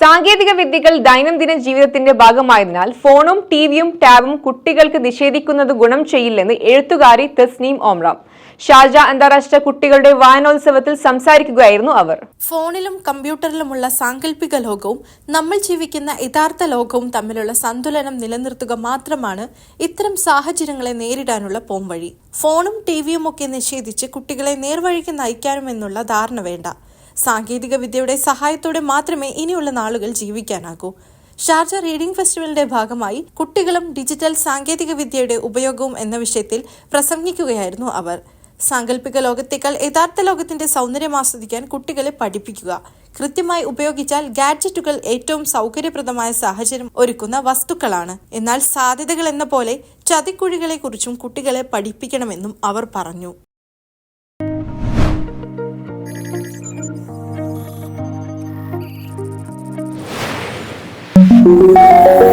സാങ്കേതിക വിദ്യകൾ ദൈനംദിന ജീവിതത്തിന്റെ ഭാഗമായതിനാൽ ഫോണും ടിവിയും ടാബും കുട്ടികൾക്ക് നിഷേധിക്കുന്നത് ഗുണം ചെയ്യില്ലെന്ന് എഴുത്തുകാരി തസ്നീം ഓംറാം. ഷാർജ അന്താരാഷ്ട്ര കുട്ടികളുടെ വായനോത്സവത്തിൽ സംസാരിക്കുകയായിരുന്നു അവർ. ഫോണിലും കമ്പ്യൂട്ടറിലുമുള്ള സാങ്കല്പിക ലോകവും നമ്മൾ ജീവിക്കുന്ന യഥാർത്ഥ ലോകവും തമ്മിലുള്ള സന്തുലനം നിലനിർത്തുക മാത്രമാണ് ഇത്തരം സാഹചര്യങ്ങളെ നേരിടാനുള്ള പോംവഴി. ഫോണും ടിവിയും ഒക്കെ നിഷേധിച്ച് കുട്ടികളെ നേർവഴിക്ക് നയിക്കാനുമെന്നുള്ള ധാരണ വേണ്ട. സാങ്കേതിക വിദ്യയുടെ സഹായത്തോടെ മാത്രമേ ഇനിയുള്ള നാളുകൾ ജീവിക്കാനാകൂ. ഷാർജ റീഡിംഗ് ഫെസ്റ്റിവലിന്റെ ഭാഗമായി കുട്ടികളും ഡിജിറ്റൽ സാങ്കേതിക വിദ്യയുടെ ഉപയോഗവും എന്ന വിഷയത്തിൽ പ്രസംഗിക്കുകയായിരുന്നു അവർ. സാങ്കല്പിക ലോകത്തേക്കാൾ യഥാർത്ഥ ലോകത്തിന്റെ സൗന്ദര്യം ആസ്വദിക്കാൻ കുട്ടികളെ പഠിപ്പിക്കുക കൃത്യമായി ഉപയോഗിച്ചാൽ ഗാഡ്ജറ്റുകൾ ഏറ്റവും സൗകര്യപ്രദമായ സാഹചര്യം ഒരുക്കുന്ന വസ്തുക്കളാണ്. എന്നാൽ സാധ്യതകൾ എന്ന പോലെ ചതിക്കുഴികളെക്കുറിച്ചും കുട്ടികളെ പഠിപ്പിക്കണമെന്നും അവർ പറഞ്ഞു. Música